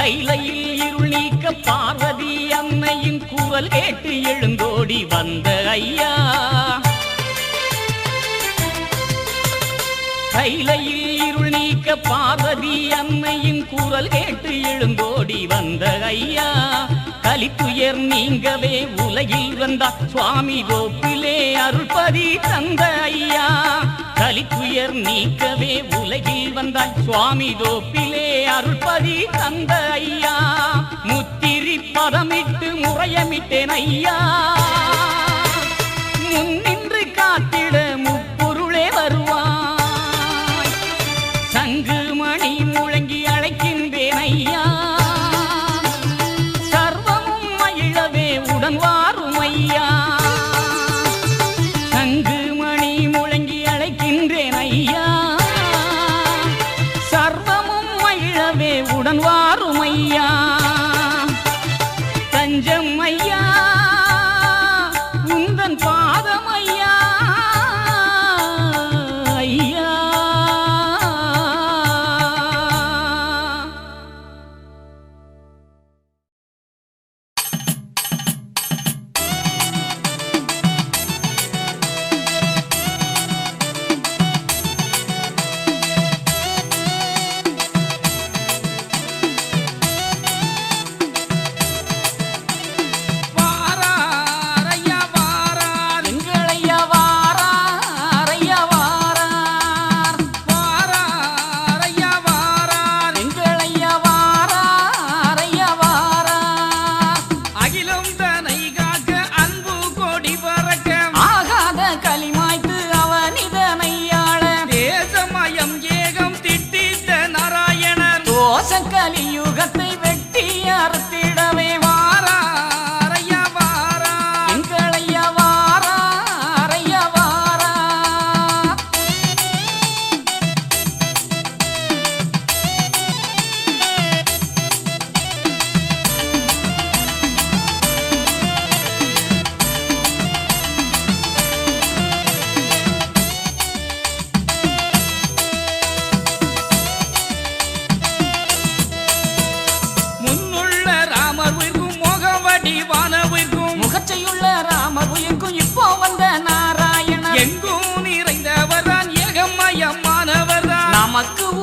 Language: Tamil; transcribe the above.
சைலையில் இருள் நீக்க பார்வதி அன்னையின் குரல் கேட்டு எழுந்தோடி வந்த ஐயா. சைலையில் இருள் நீக்க பார்வதி அன்னையின் குரல் கேட்டு எழுந்தோடி வந்த ஐயா. கலித்துயர் நீங்கவே உலகில் வந்தார். சுவாமி கோப்பிலே அருள்பதி தந்த ஐயா. கலித்துயர் நீக்கவே உலகில் வந்தாய் சுவாமி தோப்பிலே அருள்பதி தந்த ஐயா. முத்திரி பதமிட்டு முறையமிட்டேன் ஐயா. முன்னின்று காத்திட முப்பொருளே வருவாய். சங்கு மணி முழங்கி அழைக்கின்றேன் ஐயா. சர்வமும் மகிழவே உடன் வாரும் ஐயா உந்தன் கலியுகத்தை முகவடி வானவிற்கும் முகச்சையுள்ள ராமர் உயிர்க்கும். இப்போ வந்த நாராயணன். எங்கும் நிறைந்தவர்தான். ஏகமயமானவர்தான். நமக்கு